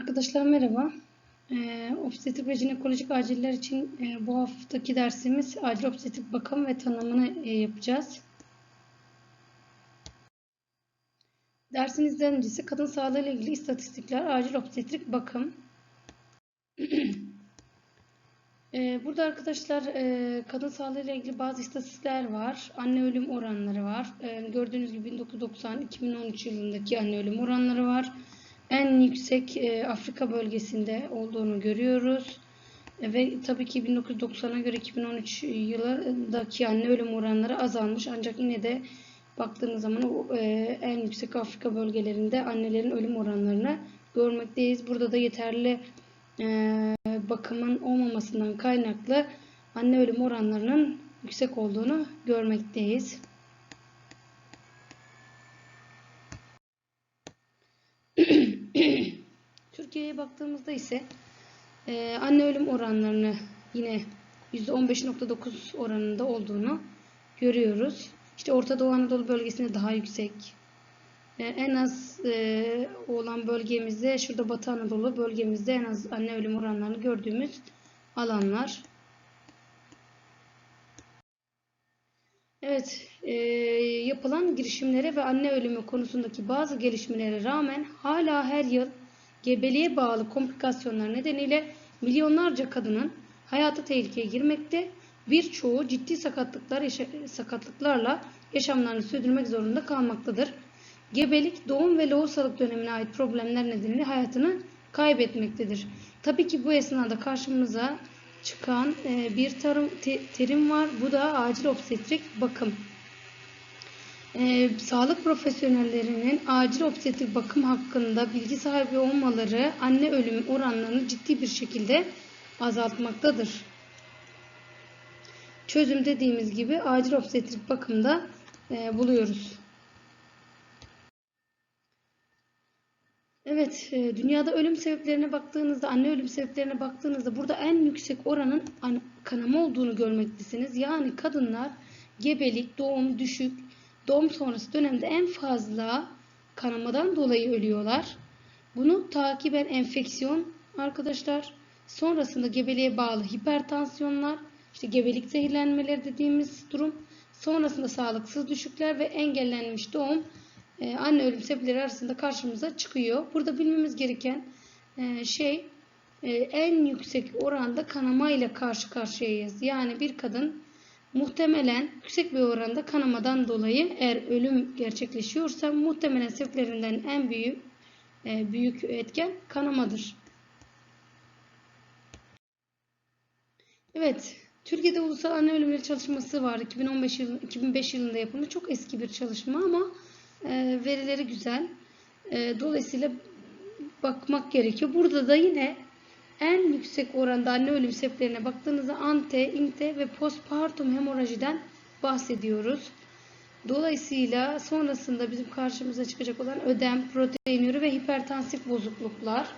Arkadaşlar merhaba. Ee, obstetrik ve jinekolojik aciller için e, bu haftaki dersimiz acil obstetrik bakım ve tanımını e, yapacağız. Dersimizden öncesi kadın sağlığı ile ilgili istatistikler, acil obstetrik bakım. Ee, burada arkadaşlar e, kadın sağlığı ile ilgili bazı istatistikler var. Anne ölüm oranları var. Ee, gördüğünüz gibi 1990-2013 yılındaki anne ölüm oranları var en yüksek e, Afrika bölgesinde olduğunu görüyoruz. E, ve tabii ki 1990'a göre 2013 yılındaki anne ölüm oranları azalmış. Ancak yine de baktığınız zaman e, en yüksek Afrika bölgelerinde annelerin ölüm oranlarını görmekteyiz. Burada da yeterli bakımın olmamasından kaynaklı anne ölüm oranlarının yüksek olduğunu görmekteyiz. Türkiye'ye baktığımızda ise e, anne ölüm oranlarını yine %15.9 oranında olduğunu görüyoruz. İşte Orta Doğu Anadolu bölgesinde daha yüksek. E, en az e, olan bölgemizde şurada Batı Anadolu bölgemizde en az anne ölüm oranlarını gördüğümüz alanlar. Evet, e, yapılan girişimlere ve anne ölümü konusundaki bazı gelişmelere rağmen hala her yıl gebeliğe bağlı komplikasyonlar nedeniyle milyonlarca kadının hayatı tehlikeye girmekte, birçoğu ciddi sakatlıklar sakatlıklarla yaşamlarını sürdürmek zorunda kalmaktadır. Gebelik, doğum ve lohusalık dönemine ait problemler nedeniyle hayatını kaybetmektedir. Tabii ki bu esnada karşımıza çıkan e, bir terim var. Bu da acil obstetrik bakım. E, sağlık profesyonellerinin acil obstetrik bakım hakkında bilgi sahibi olmaları anne ölümü oranlarını ciddi bir şekilde azaltmaktadır. Çözüm dediğimiz gibi acil obstetrik bakımda e, buluyoruz. Evet, e, dünyada ölüm sebeplerine baktığınızda, anne ölüm sebeplerine baktığınızda burada en yüksek oranın kanama olduğunu görmektesiniz. Yani kadınlar gebelik, doğum, düşük, doğum sonrası dönemde en fazla kanamadan dolayı ölüyorlar. Bunu takiben enfeksiyon arkadaşlar, sonrasında gebeliğe bağlı hipertansiyonlar, işte gebelik zehirlenmeleri dediğimiz durum, sonrasında sağlıksız düşükler ve engellenmiş doğum e, anne ölüm sebepleri arasında karşımıza çıkıyor. Burada bilmemiz gereken e, şey e, en yüksek oranda kanama ile karşı karşıyayız. Yani bir kadın muhtemelen yüksek bir oranda kanamadan dolayı eğer ölüm gerçekleşiyorsa muhtemelen sebeplerinden en büyük büyük etken kanamadır. Evet, Türkiye'de Ulusal Anne Ölümleri Çalışması var. 2015 yıl, 2005 yılında yapılmış. Çok eski bir çalışma ama e, verileri güzel. E, dolayısıyla bakmak gerekiyor. Burada da yine en yüksek oranda anne ölüm sebeplerine baktığınızda ante, inte ve postpartum hemorajiden bahsediyoruz. Dolayısıyla sonrasında bizim karşımıza çıkacak olan ödem, proteinürü ve hipertansif bozukluklar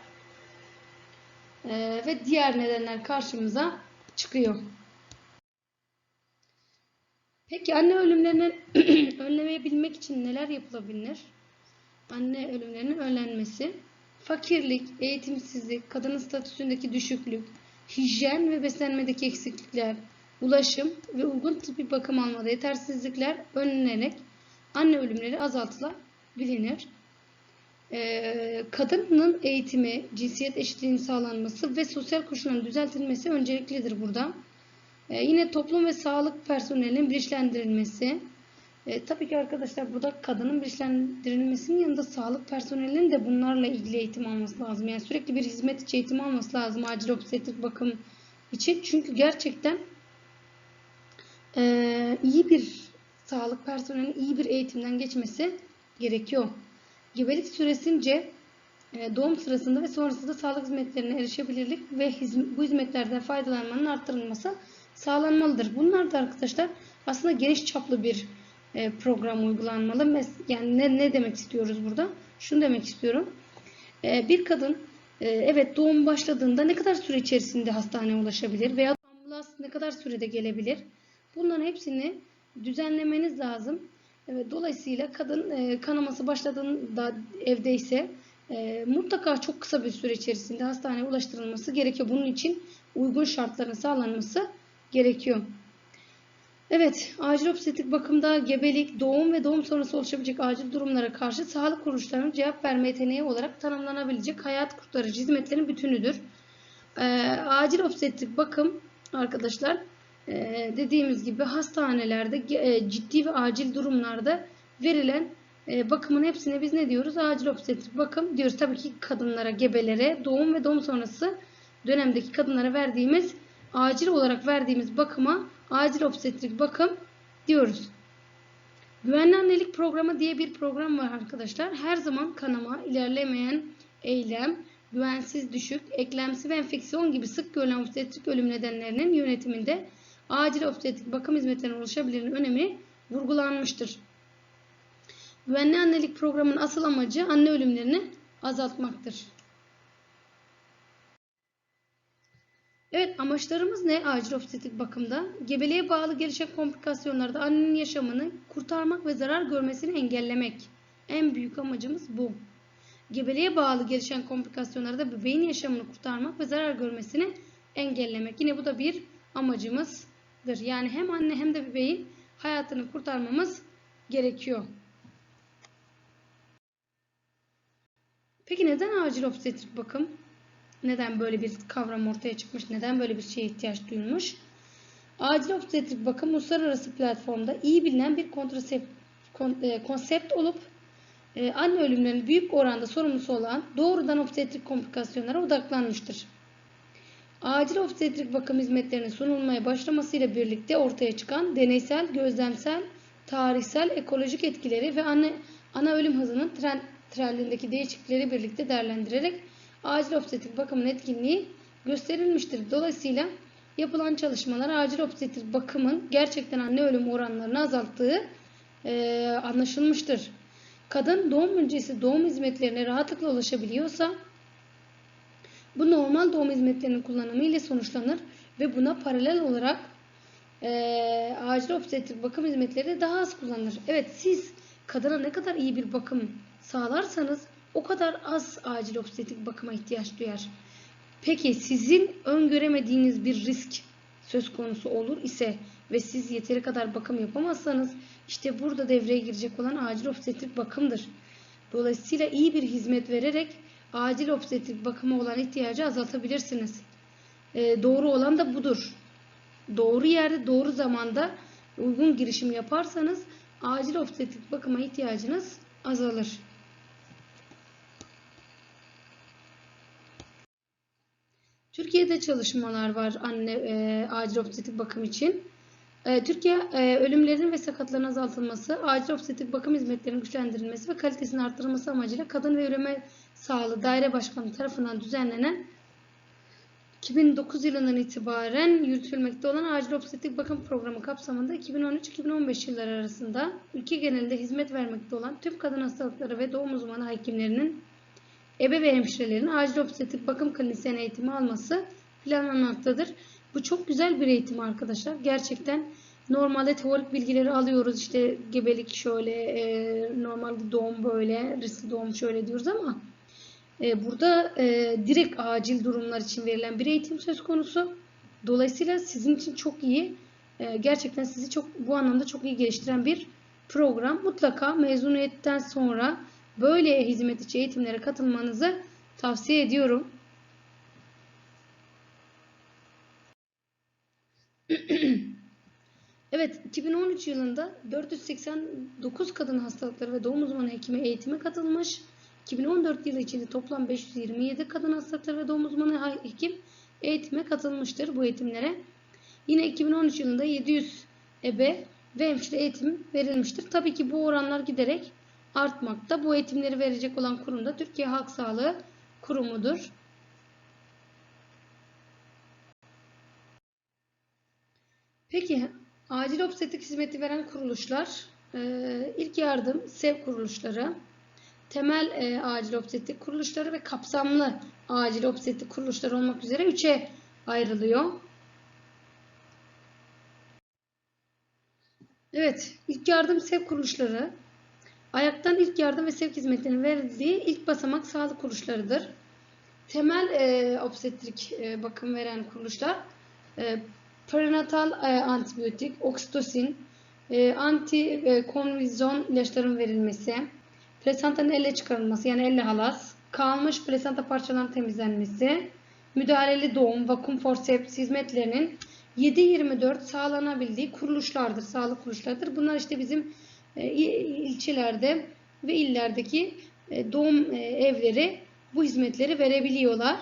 e, ve diğer nedenler karşımıza çıkıyor. Peki anne ölümlerini önlemeyebilmek için neler yapılabilir? Anne ölümlerinin önlenmesi, fakirlik, eğitimsizlik, kadının statüsündeki düşüklük, hijyen ve beslenmedeki eksiklikler, ulaşım ve uygun tıbbi bakım almada yetersizlikler önlenerek anne ölümleri azaltılabilir. Ee, kadının eğitimi, cinsiyet eşitliğinin sağlanması ve sosyal koşulların düzeltilmesi önceliklidir burada. E, yine toplum ve sağlık personelinin bilinçlendirilmesi. E, tabii ki arkadaşlar burada kadının bilinçlendirilmesinin yanında sağlık personelinin de bunlarla ilgili eğitim alması lazım. Yani sürekli bir hizmet içi eğitim alması lazım acil obstetrik bakım için. Çünkü gerçekten e, iyi bir sağlık personelinin iyi bir eğitimden geçmesi gerekiyor. Gebelik süresince e, doğum sırasında ve sonrasında sağlık hizmetlerine erişebilirlik ve hizm bu hizmetlerden faydalanmanın arttırılması sağlanmalıdır. Bunlar da arkadaşlar aslında geniş çaplı bir program uygulanmalı. Yani ne, ne demek istiyoruz burada? Şunu demek istiyorum. E, bir kadın e, evet doğum başladığında ne kadar süre içerisinde hastaneye ulaşabilir veya ambulans ne kadar sürede gelebilir? Bunların hepsini düzenlemeniz lazım. Evet, dolayısıyla kadın kanaması başladığında evdeyse e, mutlaka çok kısa bir süre içerisinde hastaneye ulaştırılması gerekiyor. Bunun için uygun şartların sağlanması gerekiyor. Evet, acil obstetrik bakımda gebelik, doğum ve doğum sonrası oluşabilecek acil durumlara karşı sağlık kuruluşlarının cevap verme yeteneği olarak tanımlanabilecek hayat kurtarıcı hizmetlerin bütünüdür. Ee, acil obstetrik bakım arkadaşlar e, dediğimiz gibi hastanelerde e, ciddi ve acil durumlarda verilen e, bakımın hepsine biz ne diyoruz? Acil obstetrik bakım diyoruz. Tabii ki kadınlara, gebelere, doğum ve doğum sonrası dönemdeki kadınlara verdiğimiz acil olarak verdiğimiz bakıma acil obstetrik bakım diyoruz. Güvenli annelik programı diye bir program var arkadaşlar. Her zaman kanama, ilerlemeyen eylem, güvensiz düşük, eklemsi ve enfeksiyon gibi sık görülen obstetrik ölüm nedenlerinin yönetiminde acil obstetrik bakım hizmetlerine ulaşabilmenin önemi vurgulanmıştır. Güvenli annelik programının asıl amacı anne ölümlerini azaltmaktır. Evet amaçlarımız ne acil obstetrik bakımda? Gebeliğe bağlı gelişen komplikasyonlarda annenin yaşamını kurtarmak ve zarar görmesini engellemek. En büyük amacımız bu. Gebeliğe bağlı gelişen komplikasyonlarda bebeğin yaşamını kurtarmak ve zarar görmesini engellemek. Yine bu da bir amacımızdır. Yani hem anne hem de bebeğin hayatını kurtarmamız gerekiyor. Peki neden acil obstetrik bakım? Neden böyle bir kavram ortaya çıkmış? Neden böyle bir şeye ihtiyaç duyulmuş? Acil obstetrik bakım uluslararası platformda iyi bilinen bir e, konsept olup e, anne ölümlerinin büyük oranda sorumlusu olan doğrudan obstetrik komplikasyonlara odaklanmıştır. Acil obstetrik bakım hizmetlerinin sunulmaya başlamasıyla birlikte ortaya çıkan deneysel, gözlemsel, tarihsel, ekolojik etkileri ve anne, ana ölüm hızının trend, trendindeki değişiklikleri birlikte değerlendirerek acil obstetrik bakımın etkinliği gösterilmiştir. Dolayısıyla yapılan çalışmalar acil obstetrik bakımın gerçekten anne ölüm oranlarını azalttığı e, anlaşılmıştır. Kadın doğum öncesi doğum hizmetlerine rahatlıkla ulaşabiliyorsa bu normal doğum hizmetlerinin kullanımı ile sonuçlanır ve buna paralel olarak e, acil obstetrik bakım hizmetleri daha az kullanılır. Evet siz kadına ne kadar iyi bir bakım sağlarsanız o kadar az acil obstetrik bakıma ihtiyaç duyar. Peki sizin öngöremediğiniz bir risk söz konusu olur ise ve siz yeteri kadar bakım yapamazsanız işte burada devreye girecek olan acil obstetrik bakımdır. Dolayısıyla iyi bir hizmet vererek acil obstetrik bakıma olan ihtiyacı azaltabilirsiniz. E, doğru olan da budur. Doğru yerde doğru zamanda uygun girişim yaparsanız acil obstetrik bakıma ihtiyacınız azalır. Türkiye'de çalışmalar var anne e, acil obstetrik bakım için. E, Türkiye e, ölümlerin ve sakatların azaltılması, acil obstetrik bakım hizmetlerinin güçlendirilmesi ve kalitesinin artırılması amacıyla Kadın ve Üreme Sağlığı Daire Başkanı tarafından düzenlenen 2009 yılından itibaren yürütülmekte olan acil obstetrik bakım programı kapsamında 2013-2015 yılları arasında ülke genelinde hizmet vermekte olan tüm kadın hastalıkları ve doğum uzmanı hekimlerinin ebe ve hemşirelerin acil obstetrik bakım klinisyen eğitimi alması planlanmaktadır. Bu çok güzel bir eğitim arkadaşlar. Gerçekten normalde teorik bilgileri alıyoruz. İşte gebelik şöyle, e, normal doğum böyle, riskli doğum şöyle diyoruz ama e, burada e, direkt acil durumlar için verilen bir eğitim söz konusu. Dolayısıyla sizin için çok iyi, e, gerçekten sizi çok bu anlamda çok iyi geliştiren bir program. Mutlaka mezuniyetten sonra böyle hizmet içi eğitimlere katılmanızı tavsiye ediyorum. evet, 2013 yılında 489 kadın hastalıkları ve doğum uzmanı hekimi eğitime katılmış. 2014 yılı içinde toplam 527 kadın hastalıkları ve doğum uzmanı hekim eğitime katılmıştır bu eğitimlere. Yine 2013 yılında 700 ebe ve hemşire eğitim verilmiştir. Tabii ki bu oranlar giderek artmakta. Bu eğitimleri verecek olan kurum da Türkiye Halk Sağlığı Kurumu'dur. Peki acil obstetrik hizmeti veren kuruluşlar ilk yardım sev kuruluşları temel e, acil obstetrik kuruluşları ve kapsamlı acil obstetrik kuruluşları olmak üzere üçe ayrılıyor. Evet, ilk yardım sev kuruluşları Ayaktan ilk yardım ve sevk hizmetlerinin verildiği ilk basamak sağlık kuruluşlarıdır. Temel e, obstetrik e, bakım veren kuruluşlar e, prenatal e, antibiyotik, oksitosin, e, anti e, ilaçların verilmesi, plasentanın elle çıkarılması yani elle halas, kalmış plasenta parçalarının temizlenmesi, müdahaleli doğum, vakum forceps hizmetlerinin 7-24 sağlanabildiği kuruluşlardır, sağlık kuruluşlarıdır. Bunlar işte bizim ilçelerde ve illerdeki e, doğum e, evleri bu hizmetleri verebiliyorlar.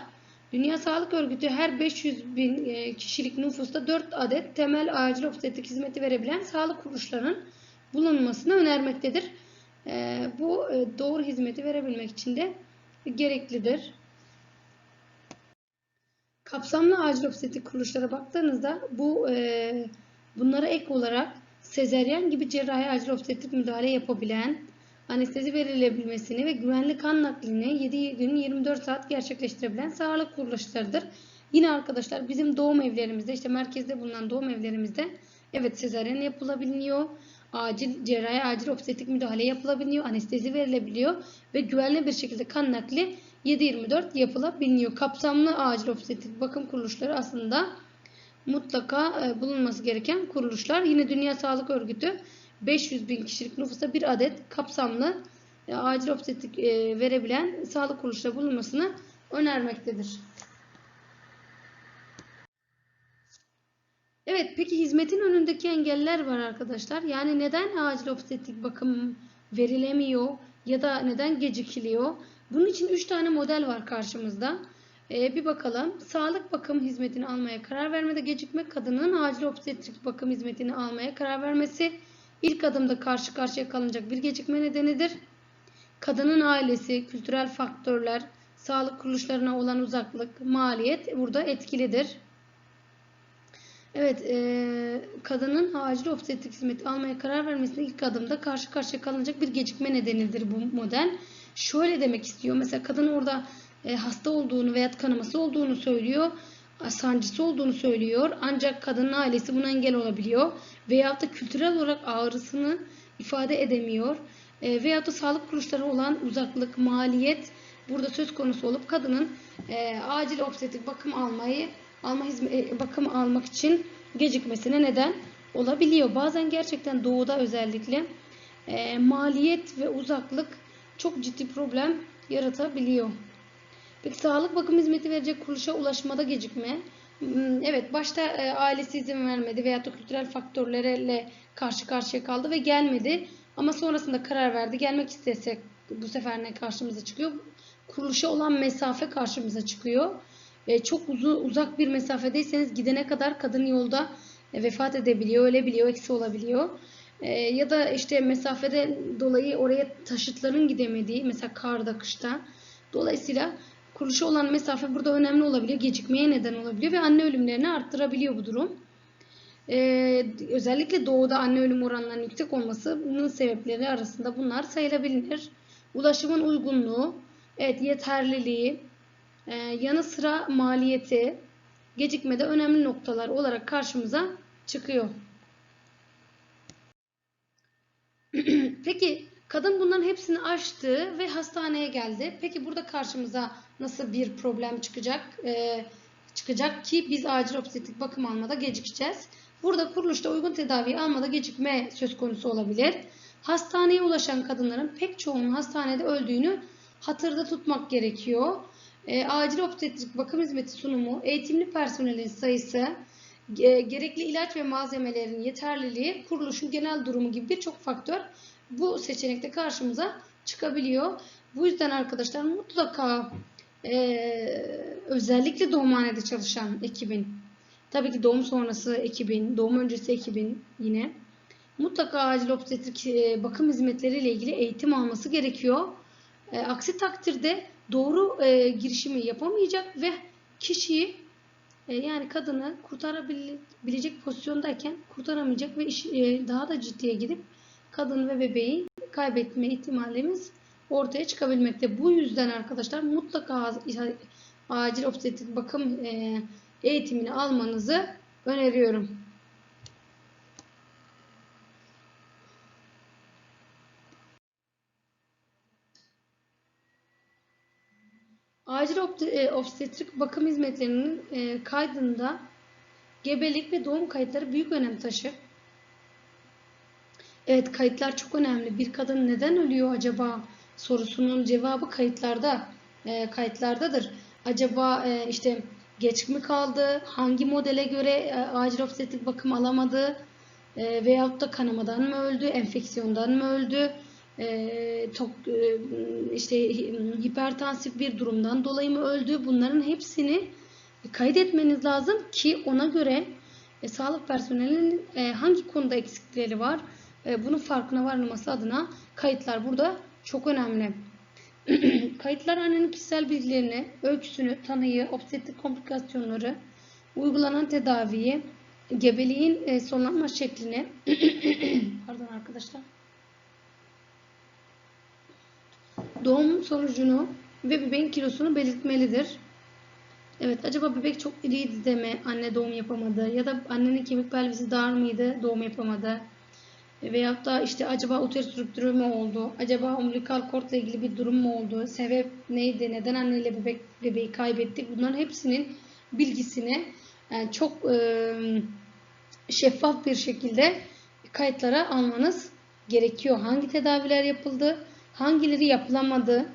Dünya Sağlık Örgütü her 500 bin e, kişilik nüfusta 4 adet temel acil obstetrik hizmeti verebilen sağlık kuruluşlarının bulunmasını önermektedir. E, bu e, doğru hizmeti verebilmek için de gereklidir. Kapsamlı acil obstetrik kuruluşlara baktığınızda bu bunlara ek olarak sezeryen gibi cerrahi acil obstetrik müdahale yapabilen, anestezi verilebilmesini ve güvenli kan naklini 7 gün 24 saat gerçekleştirebilen sağlık kuruluşlarıdır. Yine arkadaşlar bizim doğum evlerimizde işte merkezde bulunan doğum evlerimizde evet sezaryen yapılabiliyor. Acil cerrahi acil obstetrik müdahale yapılabiliyor. Anestezi verilebiliyor ve güvenli bir şekilde kan nakli 7-24 yapılabiliyor. Kapsamlı acil obstetrik bakım kuruluşları aslında mutlaka e, bulunması gereken kuruluşlar. Yine Dünya Sağlık Örgütü 500 bin kişilik nüfusa bir adet kapsamlı e, acil obstetrik e, verebilen sağlık kuruluşları bulunmasını önermektedir. Evet peki hizmetin önündeki engeller var arkadaşlar. Yani neden acil obstetrik bakım verilemiyor ya da neden gecikiliyor? Bunun için 3 tane model var karşımızda. Ee, bir bakalım. Sağlık bakım hizmetini almaya karar vermede gecikme kadının acil obstetrik bakım hizmetini almaya karar vermesi ilk adımda karşı karşıya kalınacak bir gecikme nedenidir. Kadının ailesi, kültürel faktörler, sağlık kuruluşlarına olan uzaklık, maliyet burada etkilidir. Evet, e, kadının acil obstetrik hizmeti almaya karar vermesinde ilk adımda karşı karşıya kalınacak bir gecikme nedenidir bu model. Şöyle demek istiyor. Mesela kadın orada e, hasta olduğunu veya kanaması olduğunu söylüyor. Sancısı olduğunu söylüyor. Ancak kadının ailesi buna engel olabiliyor. Veyahut da kültürel olarak ağrısını ifade edemiyor. E, veyahut da sağlık kuruluşları olan uzaklık, maliyet burada söz konusu olup kadının e, acil obstetrik bakım almayı alma e, bakım almak için gecikmesine neden olabiliyor. Bazen gerçekten doğuda özellikle e, maliyet ve uzaklık çok ciddi problem yaratabiliyor. Peki sağlık bakım hizmeti verecek kuruluşa ulaşmada gecikme. Hmm, evet başta e, ailesi izin vermedi veya da kültürel faktörlerle karşı karşıya kaldı ve gelmedi. Ama sonrasında karar verdi. Gelmek istesek bu sefer ne karşımıza çıkıyor? Kuruluşa olan mesafe karşımıza çıkıyor. E, çok uzun uzak bir mesafedeyseniz gidene kadar kadın yolda e, vefat edebiliyor, ölebiliyor, eksi olabiliyor. E, ya da işte mesafede dolayı oraya taşıtların gidemediği mesela karda, kışta. Dolayısıyla kuruluşa olan mesafe burada önemli olabiliyor. Gecikmeye neden olabiliyor ve anne ölümlerini arttırabiliyor bu durum. Ee, özellikle doğuda anne ölüm oranlarının yüksek olmasının sebepleri arasında bunlar sayılabilir. Ulaşımın uygunluğu, evet yeterliliği, e, yanı sıra maliyeti, gecikmede önemli noktalar olarak karşımıza çıkıyor. Peki kadın bunların hepsini aştı ve hastaneye geldi. Peki burada karşımıza nasıl bir problem çıkacak? Ee, çıkacak ki biz acil obstetrik bakım almada gecikeceğiz. Burada kuruluşta uygun tedaviyi almada gecikme söz konusu olabilir. Hastaneye ulaşan kadınların pek çoğunun hastanede öldüğünü hatırda tutmak gerekiyor. E, acil obstetrik bakım hizmeti sunumu, eğitimli personelin sayısı, gerekli ilaç ve malzemelerin yeterliliği, kuruluşun genel durumu gibi birçok faktör bu seçenekte karşımıza çıkabiliyor. Bu yüzden arkadaşlar mutlaka e, özellikle doğumhanede çalışan ekibin, tabii ki doğum sonrası ekibin, doğum öncesi ekibin yine mutlaka acil obstetrik e, bakım hizmetleriyle ilgili eğitim alması gerekiyor. E, aksi takdirde doğru e, girişimi yapamayacak ve kişiyi e, yani kadını kurtarabilecek pozisyondayken kurtaramayacak ve iş, e, daha da ciddiye gidip kadın ve bebeği kaybetme ihtimalimiz ortaya çıkabilmekte. Bu yüzden arkadaşlar mutlaka acil obstetrik bakım e, eğitimini almanızı öneriyorum. Opt- e, obstetrik bakım hizmetlerinin e, kaydında gebelik ve doğum kayıtları büyük önem taşır. Evet kayıtlar çok önemli. Bir kadın neden ölüyor acaba sorusunun cevabı kayıtlarda e, kayıtlardadır. Acaba işte geç mi kaldı? Hangi modele göre acil obstetrik bakım alamadı? E, veyahut da kanamadan mı öldü? Enfeksiyondan mı öldü? E, çok e, işte hi- hipertansif bir durumdan dolayı mı öldü? Bunların hepsini kaydetmeniz lazım ki ona göre e, sağlık personelinin e, hangi konuda eksikleri var? E, bunun farkına varılması adına kayıtlar burada çok önemli. Kayıtlar annenin kişisel bilgilerini, ölçüsünü, tanıyı, obstetrik komplikasyonları, uygulanan tedaviyi, gebeliğin e, sonlanma şeklini, pardon arkadaşlar, doğum sonucunu ve bebeğin kilosunu belirtmelidir. Evet, acaba bebek çok iriydi de mi anne doğum yapamadı ya da annenin kemik pelvisi dar mıydı doğum yapamadı? Veyahut da işte acaba uterus rüptürü mü oldu? Acaba umbilikal kortla ilgili bir durum mu oldu? Sebep neydi? Neden anneyle bebek bebeği kaybettik? Bunların hepsinin bilgisini yani çok e, şeffaf bir şekilde kayıtlara almanız gerekiyor. Hangi tedaviler yapıldı? Hangileri yapılamadı?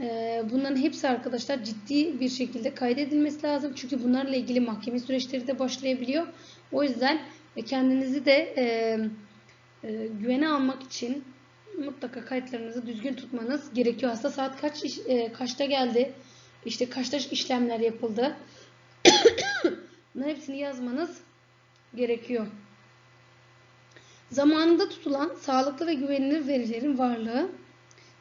E, bunların hepsi arkadaşlar ciddi bir şekilde kaydedilmesi lazım. Çünkü bunlarla ilgili mahkeme süreçleri de başlayabiliyor. O yüzden kendinizi de e, e, güvene almak için mutlaka kayıtlarınızı düzgün tutmanız gerekiyor. Hasta saat kaç e, kaçta geldi? İşte kaçta işlemler yapıldı? Bunların hepsini yazmanız gerekiyor. Zamanında tutulan sağlıklı ve güvenilir verilerin varlığı,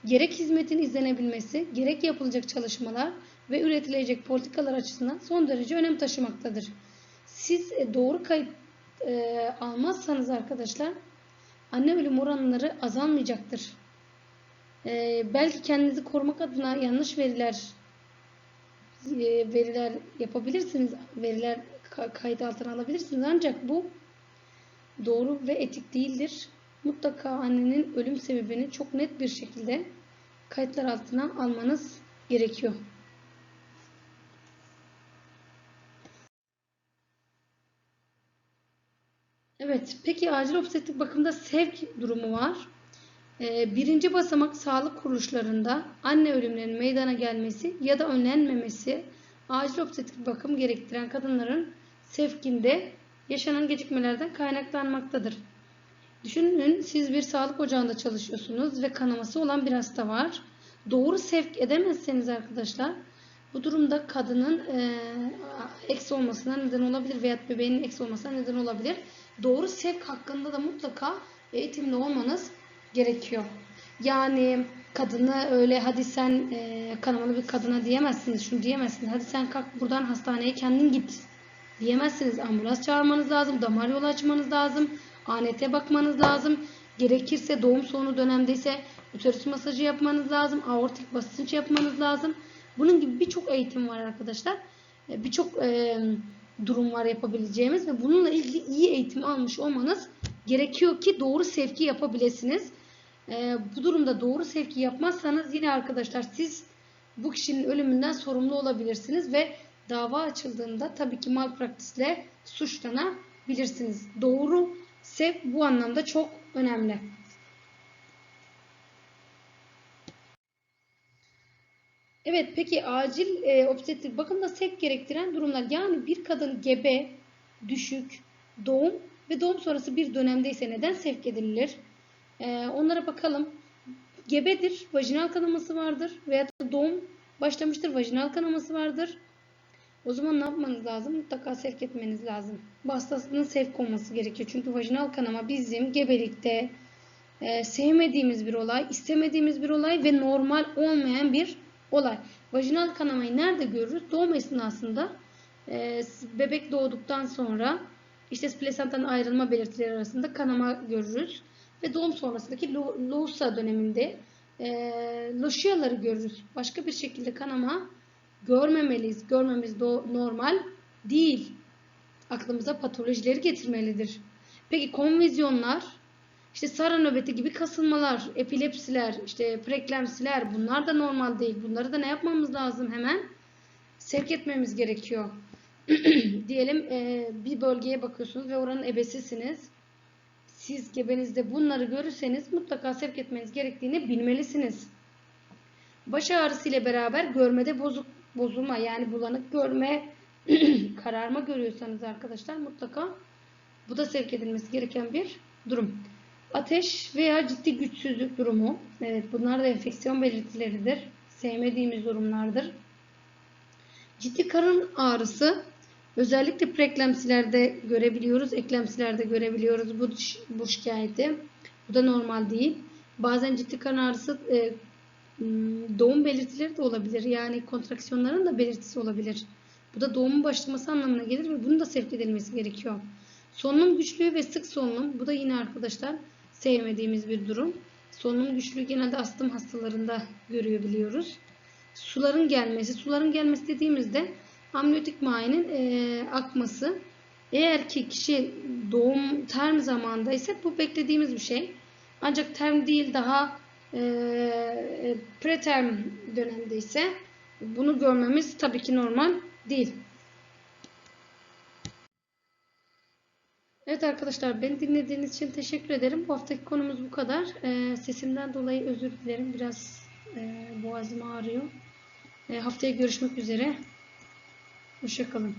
gerek hizmetin izlenebilmesi, gerek yapılacak çalışmalar ve üretilecek politikalar açısından son derece önem taşımaktadır. Siz e, doğru kayıt e, almazsanız arkadaşlar anne ölüm oranları azalmayacaktır. Ee, belki kendinizi korumak adına yanlış veriler e, veriler yapabilirsiniz. Veriler ka- kayıt altına alabilirsiniz. Ancak bu doğru ve etik değildir. Mutlaka annenin ölüm sebebini çok net bir şekilde kayıtlar altına almanız gerekiyor. Evet, peki acil obstetrik bakımda sevk durumu var. Ee, birinci basamak sağlık kuruluşlarında anne ölümlerinin meydana gelmesi ya da önlenmemesi acil obstetrik bakım gerektiren kadınların sevkinde yaşanan gecikmelerden kaynaklanmaktadır. Düşünün siz bir sağlık ocağında çalışıyorsunuz ve kanaması olan bir hasta var. Doğru sevk edemezseniz arkadaşlar bu durumda kadının e, eks olmasına neden olabilir veya bebeğinin eks olmasına neden olabilir. Doğru sevk hakkında da mutlaka eğitimli olmanız gerekiyor. Yani kadını öyle hadi sen e, kanamalı bir kadına diyemezsiniz, şunu diyemezsiniz. Hadi sen kalk buradan hastaneye kendin git diyemezsiniz. Ambulans çağırmanız lazım, damar yolu açmanız lazım, ANT bakmanız lazım. Gerekirse doğum sonu dönemdeyse uterus masajı yapmanız lazım, aortik basınç yapmanız lazım. Bunun gibi birçok eğitim var arkadaşlar. E, Birçok e, durum var yapabileceğimiz ve bununla ilgili iyi eğitim almış olmanız gerekiyor ki doğru sevki yapabilirsiniz. E, bu durumda doğru sevki yapmazsanız yine arkadaşlar siz bu kişinin ölümünden sorumlu olabilirsiniz ve dava açıldığında tabii ki malpraktisle suçlanabilirsiniz. Doğru sevk bu anlamda çok önemli. Evet peki acil e, obstetrik bakımda sevk gerektiren durumlar yani bir kadın gebe, düşük, doğum ve doğum sonrası bir dönemdeyse neden sevk edilir? E, onlara bakalım. Gebedir, vajinal kanaması vardır veya doğum başlamıştır, vajinal kanaması vardır. O zaman ne yapmanız lazım? Mutlaka sevk etmeniz lazım. Bu hastasının sevk olması gerekiyor. Çünkü vajinal kanama bizim gebelikte e, sevmediğimiz bir olay, istemediğimiz bir olay ve normal olmayan bir olay. Vajinal kanamayı nerede görürüz? Doğum esnasında e, bebek doğduktan sonra işte plasentanın ayrılma belirtileri arasında kanama görürüz. Ve doğum sonrasındaki lo- lohusa döneminde e, loşiyaları görürüz. Başka bir şekilde kanama görmemeliyiz. Görmemiz normal değil. Aklımıza patolojileri getirmelidir. Peki konvizyonlar işte sara nöbeti gibi kasılmalar, epilepsiler, işte preeklemsiler bunlar da normal değil. Bunları da ne yapmamız lazım hemen? sevk etmemiz gerekiyor. Diyelim e, bir bölgeye bakıyorsunuz ve oranın ebesisiniz. Siz gebenizde bunları görürseniz mutlaka sevk etmeniz gerektiğini bilmelisiniz. Baş ağrısı ile beraber görmede bozuk bozulma yani bulanık görme, kararma görüyorsanız arkadaşlar mutlaka bu da sevk edilmesi gereken bir durum. Ateş veya ciddi güçsüzlük durumu. Evet bunlar da enfeksiyon belirtileridir. Sevmediğimiz durumlardır. Ciddi karın ağrısı özellikle preeklemsilerde görebiliyoruz. Eklemsilerde görebiliyoruz bu, bu şikayeti. Bu da normal değil. Bazen ciddi karın ağrısı e, doğum belirtileri de olabilir. Yani kontraksiyonların da belirtisi olabilir. Bu da doğumun başlaması anlamına gelir ve bunun da sevk edilmesi gerekiyor. Solunum güçlüğü ve sık solunum. Bu da yine arkadaşlar sevmediğimiz bir durum. Solunum güçlüğü genelde astım hastalarında görüyorbiliyoruz. Suların gelmesi. Suların gelmesi dediğimizde amniyotik mayenin e, akması. Eğer ki kişi doğum term zamanında ise bu beklediğimiz bir şey. Ancak term değil daha e, preterm dönemde ise bunu görmemiz tabii ki normal değil. Evet arkadaşlar beni dinlediğiniz için teşekkür ederim. Bu haftaki konumuz bu kadar. E, sesimden dolayı özür dilerim. Biraz e, boğazım ağrıyor. E, haftaya görüşmek üzere. Hoşçakalın.